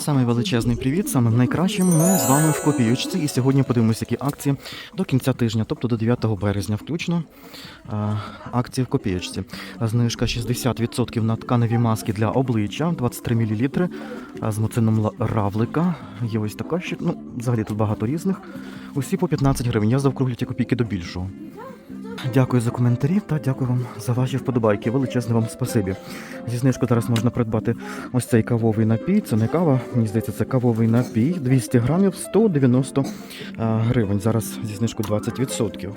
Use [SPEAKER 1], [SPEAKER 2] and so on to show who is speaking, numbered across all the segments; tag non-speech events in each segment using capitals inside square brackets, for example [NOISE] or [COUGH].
[SPEAKER 1] Самий величезний привіт, самим найкращим. Ми з вами в копійочці. І сьогодні подивимося, які акції до кінця тижня, тобто до 9 березня, включно. Акції в копійочці. Знижка 60% на тканеві маски для обличчя, 23 мл з моцином равлика. Є ось така ще. Ну, взагалі тут багато різних. Усі по 15 гривень. Я завкруглю ті копійки до більшого. Дякую за коментарі та дякую вам за ваші вподобайки. Величезне вам спасибі. Зі знижкою зараз можна придбати ось цей кавовий напій. Це не кава, мені здається, це кавовий напій. 200 грамів 190 а, гривень. Зараз зі знижкою 20%.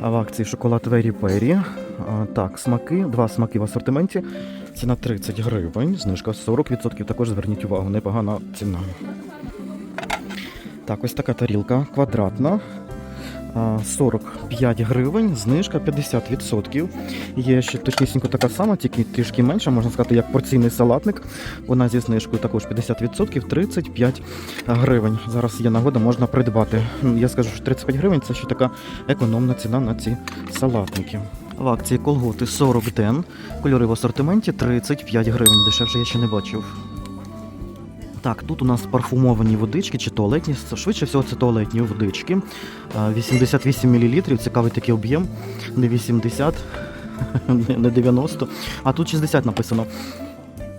[SPEAKER 1] А в акції шоколад Вері Пері. Так, смаки, два смаки в асортименті. Ціна 30 гривень, знижка 40%. Також зверніть увагу, непогана ціна. Так, ось така тарілка квадратна. А, 45 гривень, знижка 50%. Є ще точнісінько така сама, тільки трішки менша, можна сказати, як порційний салатник. Вона зі знижкою також 50%, 35 гривень. Зараз є нагода, можна придбати. Я скажу, що 35 гривень це ще така економна ціна на ці салатники. В акції колготи 40 ден, кольори в асортименті 35 гривень. Дешевше я ще не бачив. Так, тут у нас парфумовані водички чи туалетні. Швидше всього, це туалетні водички. 88 мл, цікавий такий об'єм. Не 80, [LAUGHS] не- не 90, а тут 60 написано.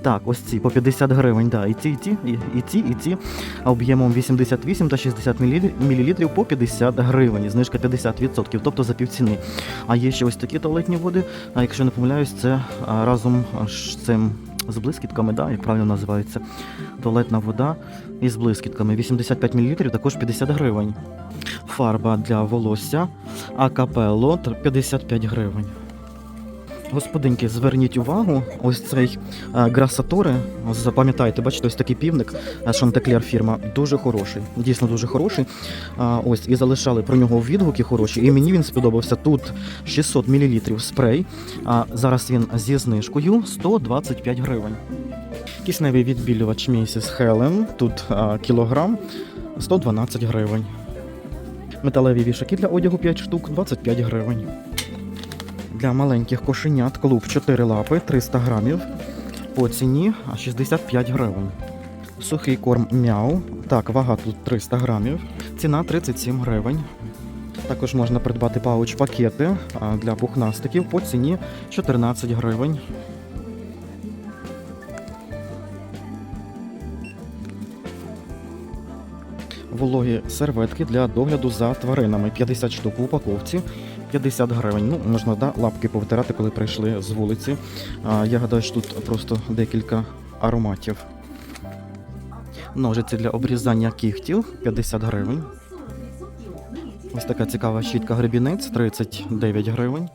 [SPEAKER 1] Так, ось ці по 50 гривень, да. І ці, і ці, і ці, і ці об'ємом 88 та 60 мл по 50 гривень. Знижка 50%, тобто за півціни. А є ще ось такі туалетні води. А якщо не помиляюсь, це разом з цим з блискітками, да, як правильно називається. Туалетна вода із блискітками. 85 мл, також 50 гривень. Фарба для волосся, акапелло 55 гривень. Господинки, зверніть увагу, ось цей е, Грасаторе, запам'ятайте, бачите, ось такий півник е, Шантеклер фірма, дуже хороший, дійсно дуже хороший. А, ось, і залишали про нього відгуки хороші, і мені він сподобався. Тут 600 мл спрей, а зараз він зі знижкою 125 гривень. Кисневий відбілювач місіс Хелен, тут кілограм 112 гривень. Металеві вішаки для одягу 5 штук 25 гривень. Для маленьких кошенят клуб 4 лапи 300 грамів по ціні 65 гривень. Сухий корм мяу. Так, вага тут 300 грамів. Ціна 37 гривень. Також можна придбати пауч-пакети для пухнастиків по ціні 14 гривень. Вологі серветки для догляду за тваринами. 50 штук в упаковці, 50 гривень. Ну, можна да, лапки повитирати, коли прийшли з вулиці. А, я гадаю, що тут просто декілька ароматів. Ножиці для обрізання кігтів 50 гривень. Ось така цікава щітка гребінець 39 гривень.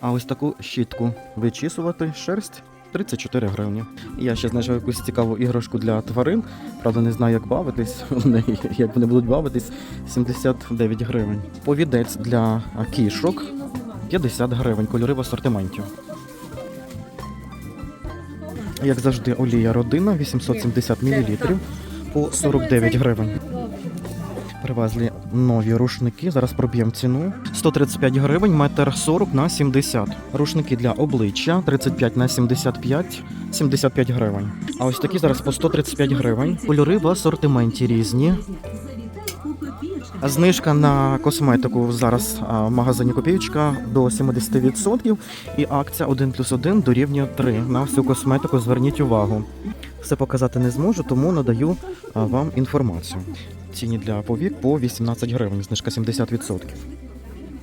[SPEAKER 1] А ось таку щітку вичісувати шерсть 34 гривні. Я ще знайшов якусь цікаву іграшку для тварин. Правда, не знаю, як бавитись. [LAUGHS] Вони, як вони будуть бавитись, 79 гривень. Повідець для кішок 50 гривень. Кольори в асортименті. Як завжди, олія родина 870 мл по 49 гривень. Привезли нові рушники. Зараз проб'ємо ціну. 135 гривень, метр 40 на 70. Рушники для обличчя 35 на 75, 75 гривень. А ось такі зараз по 135 гривень. Кольори в асортименті різні. Знижка на косметику зараз в магазині Копієчка до 70% і акція 1 плюс 1 дорівнює 3. На всю косметику зверніть увагу. Все показати не зможу, тому надаю вам інформацію. Ціні для повік по 18 гривень, знижка 70%.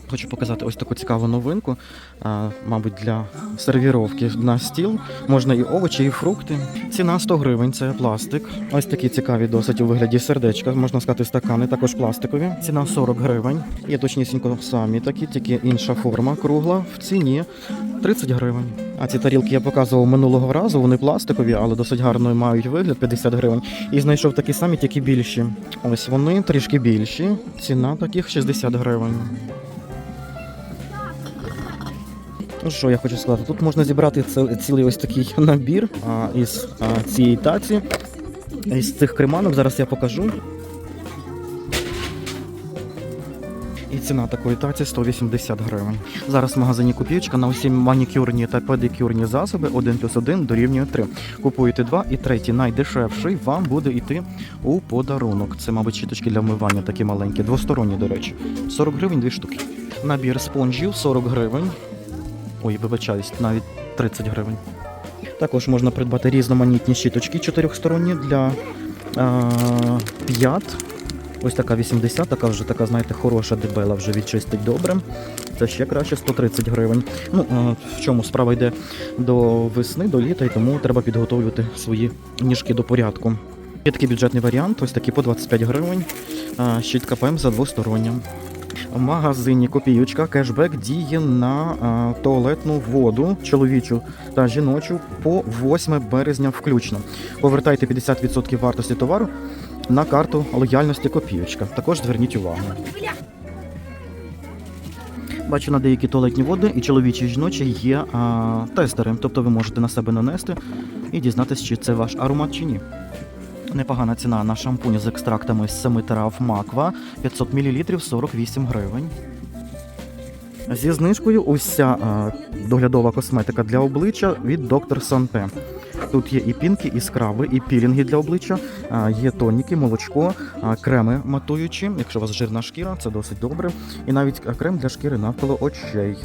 [SPEAKER 1] Хочу показати ось таку цікаву новинку. А, мабуть, для сервіровки на стіл. Можна і овочі, і фрукти. Ціна 100 гривень, це пластик. Ось такі цікаві досить у вигляді сердечка, можна сказати, стакани, також пластикові. Ціна 40 гривень. Є точнісінько самі такі, тільки інша форма кругла в ціні 30 гривень. А ці тарілки я показував минулого разу, вони пластикові, але досить гарно мають вигляд 50 гривень. І знайшов такі самі, тільки більші. Ось вони трішки більші. Ціна таких 60 гривень. Ну що я хочу сказати, тут можна зібрати цілий ось такий набір а, із а, цієї таці, із цих креманок. Зараз я покажу. І ціна такої таці 180 гривень. Зараз в магазині копійочка на усі манікюрні та педикюрні засоби 1 плюс 1 дорівнює 3. Купуєте два і третій найдешевший вам буде йти у подарунок. Це, мабуть, щіточки для вмивання такі маленькі, двосторонні, до речі. 40 гривень дві штуки. Набір спонжів 40 гривень. Ой, вибачаюсь, навіть 30 гривень. Також можна придбати різноманітні щіточки чотирьохсторонні для а, п'ят. Ось така 80, така вже така, знаєте, хороша дебела, вже відчистить добре. Це ще краще 130 гривень. Ну, в чому справа йде до весни, до літа, і тому треба підготовлювати свої ніжки до порядку. Є такий бюджетний варіант, ось такий по 25 гривень. Щітка ПМ за двостороннім. В магазині Копійочка кешбек діє на а, туалетну воду чоловічу та жіночу по 8 березня включно. Повертайте 50% вартості товару на карту лояльності Копійочка. Також зверніть увагу. Бачу на деякі туалетні води і чоловічі і жіночі є а, тестери, тобто ви можете на себе нанести і дізнатися, чи це ваш аромат чи ні. Непогана ціна на шампунь з екстрактами з 7 трав Маква 500 мл 48 гривень. Зі знижкою уся а, доглядова косметика для обличчя від Доктор Санте. Тут є і пінки, і скраби, і пілінги для обличчя, є тоніки, молочко, креми матуючі. Якщо у вас жирна шкіра, це досить добре. І навіть крем для шкіри навколо очей.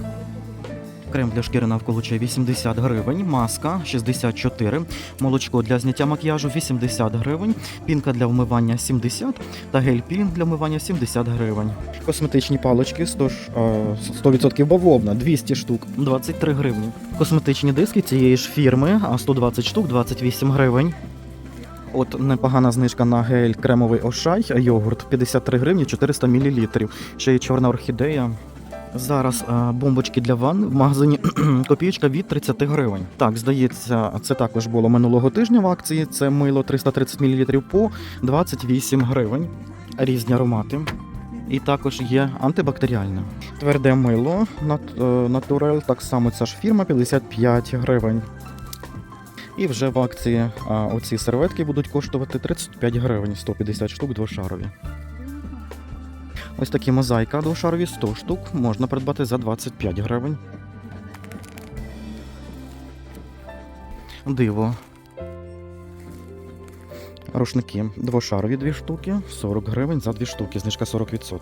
[SPEAKER 1] Крем для шкіри навколо очей 80 гривень, маска 64, молочко для зняття макіяжу 80 гривень, пінка для вмивання 70 та гель-пілінг для вмивання 70 гривень. Косметичні палички 100, 100% бавовна 200 штук 23 гривні. Косметичні диски цієї ж фірми а 120 штук 28 гривень. От непогана знижка на гель кремовий ошай, йогурт 53 гривні 400 мл. Ще є чорна орхідея Зараз а, бомбочки для ванн в магазині [CLEARS THROAT] копійка від 30 гривень. Так, здається, це також було минулого тижня в акції. Це мило 330 мл по 28 гривень. Різні аромати. І також є антибактеріальне. Тверде мило е, так само ця ж фірма 55 гривень. І вже в акції а, оці серветки будуть коштувати 35 гривень, 150 штук двошарові. Ось такі мозаїка двошарові 100 штук можна придбати за 25 гривень. Диво. Рушники двошарові 2 штуки, 40 гривень за 2 штуки, знижка 40%.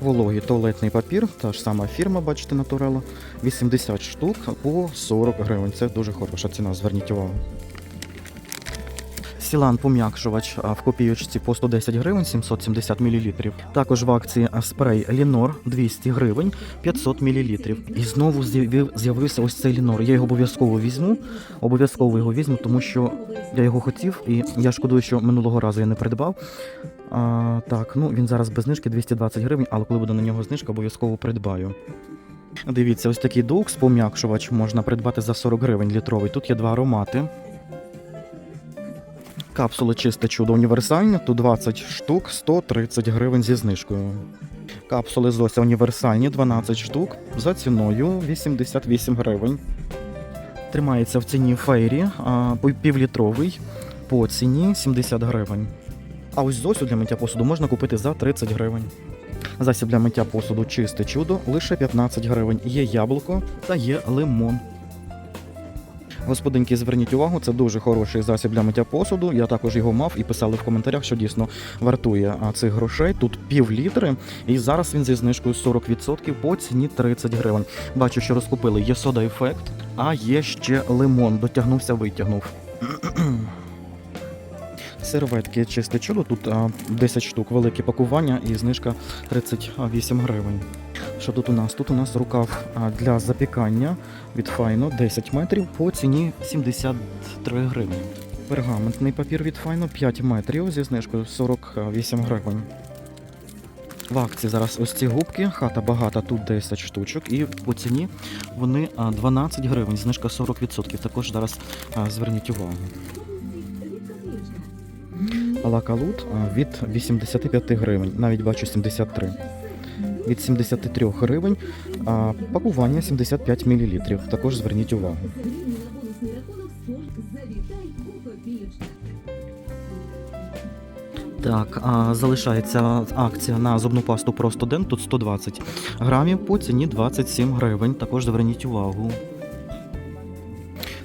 [SPEAKER 1] Вологий туалетний папір, та ж сама фірма, бачите, Натурела, 80 штук по 40 гривень. Це дуже хороша ціна, зверніть увагу. Сілан пом'якшувач в копійочці по 110 гривень 770 мл. Також в акції спрей Лінор 200 гривень 500 мл. І знову з'явив- з'явився ось цей Лінор. Я його обов'язково візьму. Обов'язково його візьму, тому що я його хотів, і я шкодую, що минулого разу я не придбав. А, так, ну він зараз без знижки 220 гривень, але коли буде на нього знижка, обов'язково придбаю. Дивіться, ось такий дукс пом'якшувач можна придбати за 40 гривень літровий. Тут є два аромати. Капсули чисте чудо універсальне, тут 20 штук, 130 гривень зі знижкою. Капсули Зося універсальні, 12 штук, за ціною 88 гривень. Тримається в ціні фейрі, півлітровий, по ціні 70 гривень. А ось Зосю для миття посуду можна купити за 30 гривень. Засіб для миття посуду чисте чудо лише 15 гривень. Є яблуко та є лимон. Господинки, зверніть увагу, це дуже хороший засіб для миття посуду. Я також його мав і писали в коментарях, що дійсно вартує цих грошей. Тут пів літри, і зараз він зі знижкою 40% по ціні 30 гривень. Бачу, що розкупили є сода ефект, а є ще лимон. Дотягнувся, витягнув. [CLEARS THROAT] Серветки чисте чудо. Тут а, 10 штук, велике пакування і знижка 38 гривень. Що тут у нас? Тут у нас рукав для запікання від Файно 10 метрів по ціні 73 гривні. Пергаментний папір від Файно 5 метрів зі знижкою 48 гривень. В акції зараз ось ці губки, хата багата, тут 10 штучок, і по ціні вони 12 гривень, знижка 40%. Також зараз зверніть увагу. Лакалут від 85 гривень, навіть бачу 73. Від 73 гривень, а пакування 75 мл. Також зверніть увагу. Так, а, залишається акція на зубну пасту просто ден, тут 120 грамів по ціні 27 гривень. Також зверніть увагу.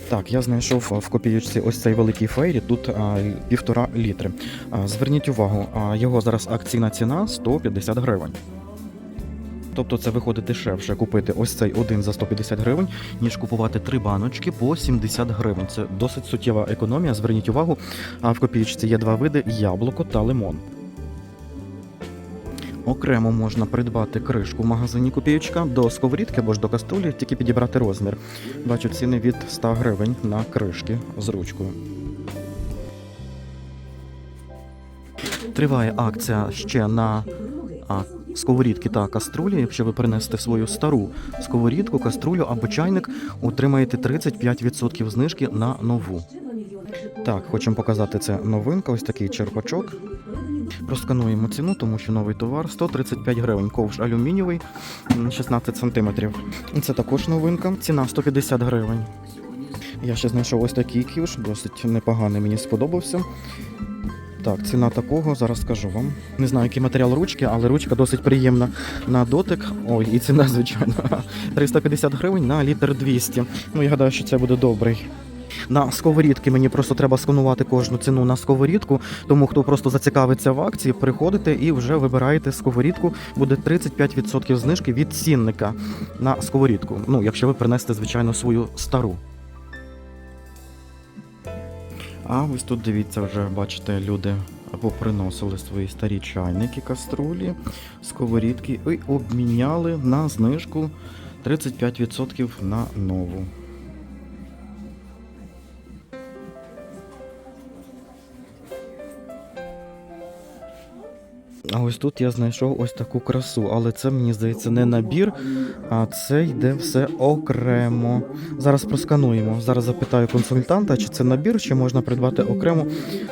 [SPEAKER 1] Так, я знайшов в копіючці ось цей великий фейрі, тут а, півтора літри. А, зверніть увагу, а, його зараз акційна ціна 150 гривень. Тобто це виходить дешевше купити ось цей один за 150 гривень, ніж купувати три баночки по 70 гривень. Це досить суттєва економія. Зверніть увагу, а в копіючці є два види яблуко та лимон. Окремо можна придбати кришку в магазині копіючка до сковорідки або ж до каструлі, тільки підібрати розмір. Бачу ціни від 100 гривень на кришки з ручкою. Триває акція ще на сковорідки та каструлі. Якщо ви принесете свою стару сковорідку, каструлю або чайник, отримаєте 35% знижки на нову. Так, хочемо показати це новинка, ось такий черпачок. Проскануємо ціну, тому що новий товар 135 гривень. Ковш алюмінієвий 16 сантиметрів. Це також новинка. Ціна 150 гривень. Я ще знайшов ось такий ківш, досить непоганий, мені сподобався. Так, ціна такого, зараз скажу вам. Не знаю, який матеріал ручки, але ручка досить приємна на дотик. Ой, і ціна, звичайно, [LAUGHS] 350 гривень на літр 200. Ну, я гадаю, що це буде добрий. На сковорідки мені просто треба сканувати кожну ціну на сковорідку. Тому хто просто зацікавиться в акції, приходите і вже вибираєте сковорідку. Буде 35% знижки від цінника на сковорідку. Ну, якщо ви принесете, звичайно, свою стару. А ось тут дивіться, вже бачите, люди або приносили свої старі чайники, каструлі, сковорідки і обміняли на знижку 35% на нову. А ось тут я знайшов ось таку красу, але це мені здається не набір, а це йде все окремо. Зараз проскануємо. Зараз запитаю консультанта, чи це набір, чи можна придбати окремо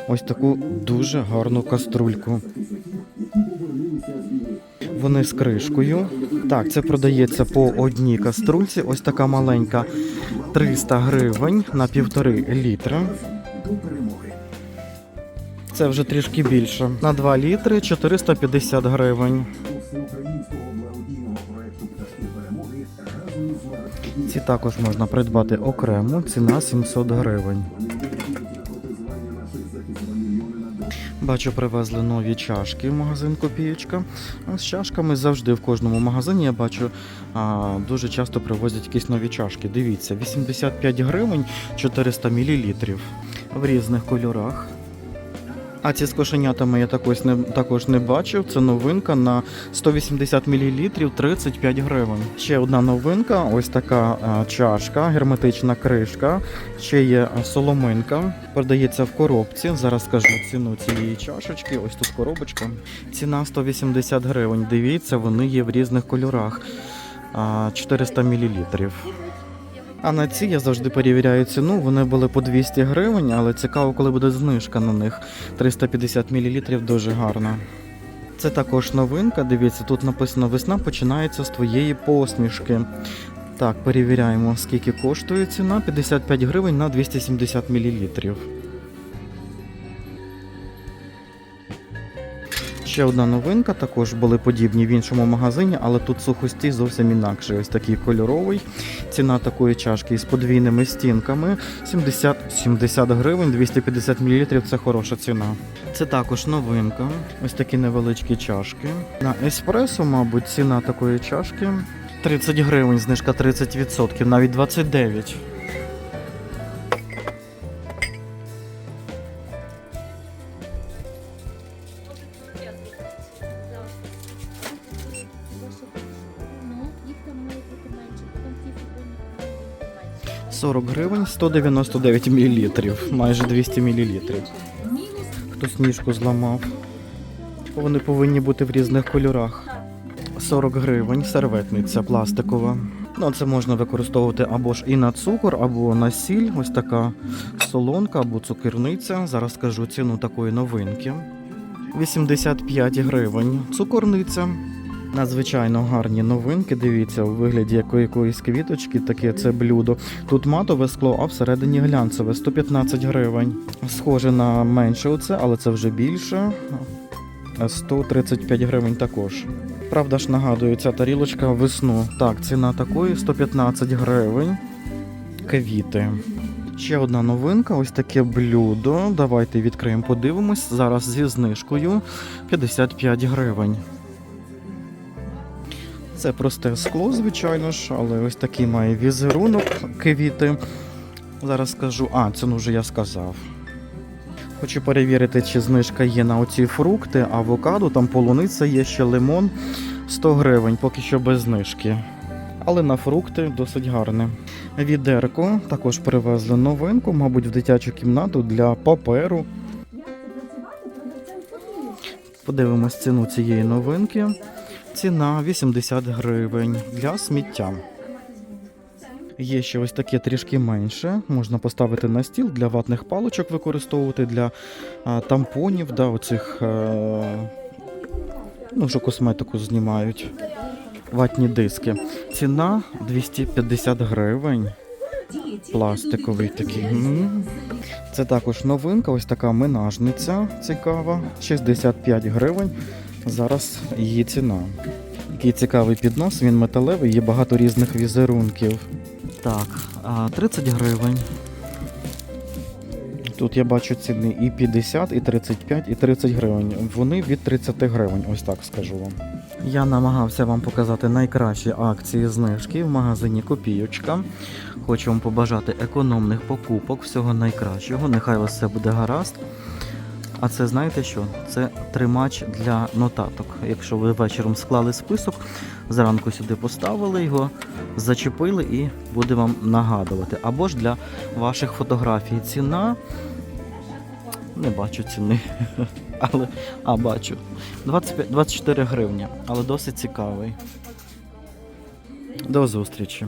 [SPEAKER 1] ось таку дуже гарну каструльку. Вони з кришкою. Так, це продається по одній каструльці. Ось така маленька 300 гривень на півтори літра. Це вже трішки більше. На 2 літри 450 гривень. Ці також можна придбати окремо. Ціна 700 гривень. Бачу, привезли нові чашки в магазин Копієчка. З чашками завжди в кожному магазині я бачу а, дуже часто привозять якісь нові чашки. Дивіться, 85 гривень 400 мл в різних кольорах. А ці з кошенятами я також не, також не бачив. Це новинка на 180 мл 35 гривень. Ще одна новинка ось така а, чашка, герметична кришка. Ще є соломинка. Продається в коробці. Зараз скажу ціну цієї чашечки. Ось тут коробочка. Ціна 180 гривень. Дивіться, вони є в різних кольорах. А, 400 мл. А на ці я завжди перевіряю ціну. Вони були по 200 гривень, але цікаво, коли буде знижка на них. 350 мл дуже гарна. Це також новинка. Дивіться, тут написано весна починається з твоєї посмішки. Так, перевіряємо, скільки коштує ціна. 55 гривень на 270 мл. Ще одна новинка, також були подібні в іншому магазині, але тут сухостій зовсім інакший. Ось такий кольоровий. Ціна такої чашки із подвійними стінками 70, 70 гривень, 250 мл це хороша ціна. Це також новинка. Ось такі невеличкі чашки. На еспресо, мабуть, ціна такої чашки 30 гривень, знижка 30%, навіть 29. 40 гривень, 199 мл, майже 200 мл.
[SPEAKER 2] Мінус
[SPEAKER 1] Хтось ніжку зламав. Вони повинні бути в різних кольорах. 40 гривень, серветниця пластикова. Ну, це можна використовувати або ж і на цукор, або на сіль. Ось така солонка або цукерниця. Зараз скажу ціну такої новинки. 85 гривень. Цукорниця. Надзвичайно гарні новинки. Дивіться, у вигляді якої якоїсь квіточки, таке це блюдо. Тут матове скло, а всередині глянцеве 115 гривень. Схоже на менше оце, але це вже більше. 135 гривень також. Правда ж нагадую, ця тарілочка весну. Так, ціна такої 115 гривень. Квіти. Ще одна новинка, ось таке блюдо. Давайте відкриємо, подивимось. Зараз зі знижкою 55 гривень. Це просте скло, звичайно ж, але ось такий має візерунок квіти. Зараз скажу, а, ціну вже я сказав. Хочу перевірити, чи знижка є на оці фрукти, авокадо, там полуниця є, ще лимон 100 гривень, поки що без знижки. Але на фрукти досить гарне. Відерко також привезли новинку, мабуть, в дитячу кімнату для паперу. Подивимось ціну цієї новинки. Ціна 80 гривень для сміття. Є ще ось таке трішки менше. Можна поставити на стіл для ватних паличок використовувати, для а, тампонів, да, оцих, е, ну, що косметику знімають. Ватні диски. Ціна 250 гривень. Пластиковий такий. Це також новинка, ось така минажниця цікава. 65 гривень. Зараз її ціна. Який цікавий піднос, він металевий, є багато різних візерунків. Так, 30 гривень. Тут я бачу ціни і 50, і 35, і 30 гривень. Вони від 30 гривень, ось так скажу вам. Я намагався вам показати найкращі акції знижки в магазині Копійочка. Хочу вам побажати економних покупок, всього найкращого. Нехай у вас все буде гаразд. А це знаєте що? Це тримач для нотаток. Якщо ви вечором склали список, зранку сюди поставили його, зачепили і буде вам нагадувати. Або ж для ваших фотографій ціна. Не бачу ціни. [LAUGHS] Але, а, бачу. 25, 24 гривні, але досить цікавий. До зустрічі.